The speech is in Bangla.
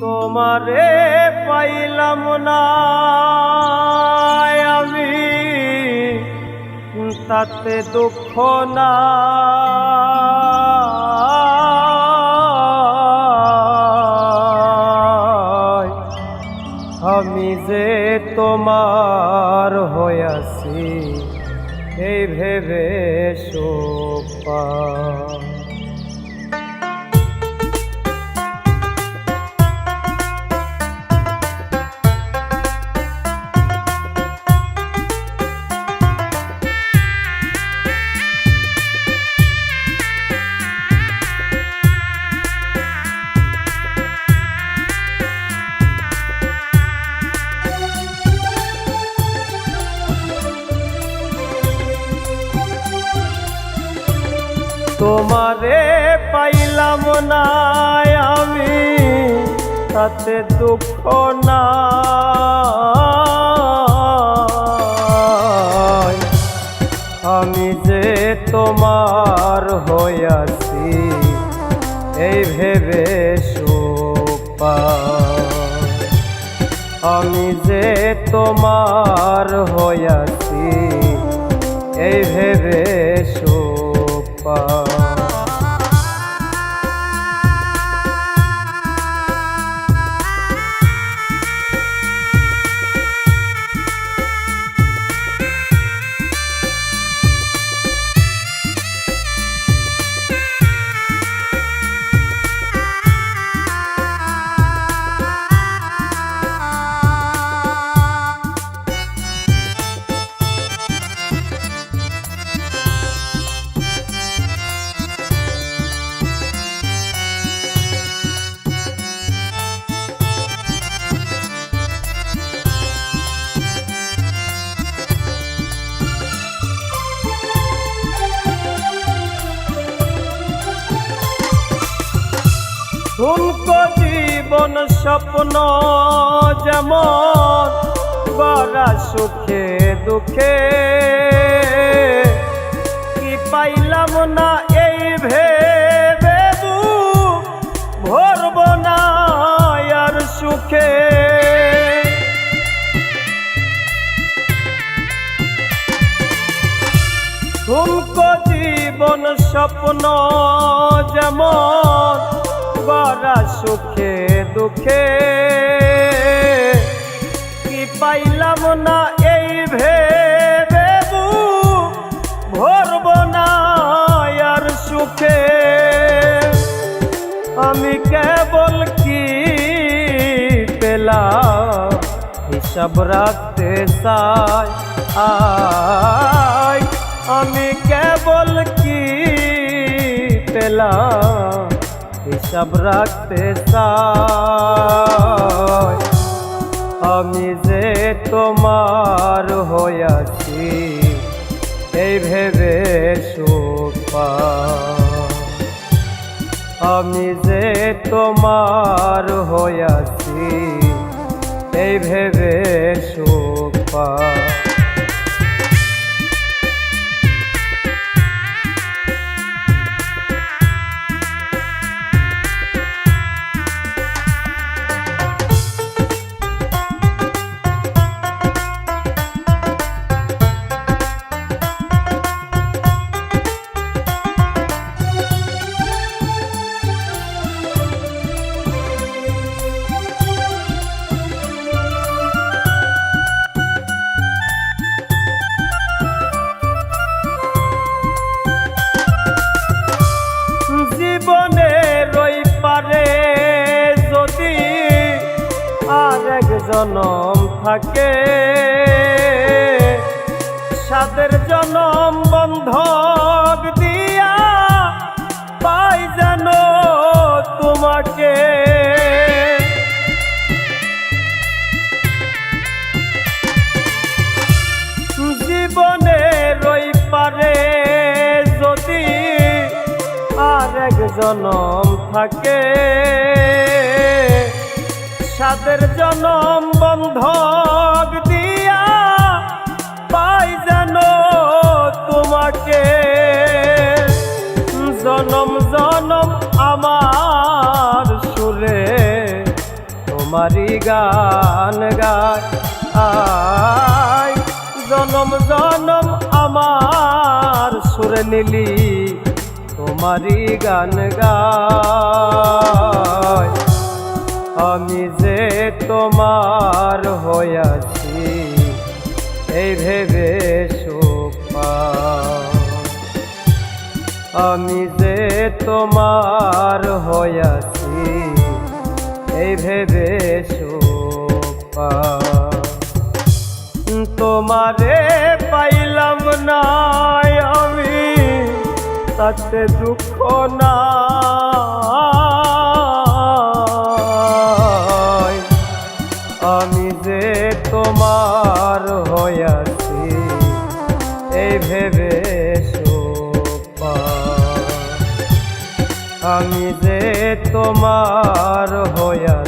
তোমারে পাইলাম না। আমি তাতে দুঃখ না। আমি যে তোমার হইয়াছি এই ভেবে সোপা তোমারে পাইলাম না আমি, তাতে দুঃখ না আমি যে তোমার হইয়াছি, এই ভেবে আমি যে তোমার হইয়াছি, এই ভেবে ঠুনকো জীবন স্বপ্ন যেমন গড়া সুখে দুঃখে। কি পাইলাম না এই ভেবে ভরব না সুখে। ঠুনকো জীবন স্বপ্ন যেমন সুখে, দুঃখে। কি পাইলাম না এই ভেবে ভরব না আর সুখে? আমি কেবল কি পেলাম হিসাব রাখতে চাই? আই আমি কেবল কি পেলাম হিসাব রাখতে আমি যে তোমার হইয়াছি এই ভেবে আমি যে তোমার হইয়াছি এই ভেবে সুপা জনম থাকে। সাদের জনম বন্ধক দিয়া পাই যেন তোমাকে। জীবনের ওই পারে যদি আর এক জনম থাকে। সাদের জনম বন্ধক দিয়া পাই যেন তোমাকে। জনম জনম আমার সুরে তোমারই গান গায় আয় জনম জনম আমার সুরে নিলি তোমারই গান গায় আমি যে তোমার হইয়াছি এই ভেবে সুখ আমি যে তোমার হইয়াছি এই ভেবে সুখ। তোমারে পাইলাম না আমি, তাতে দুঃখ না তোমার হইয়াছি এই ভেবে আমি যে তোমার হইয়া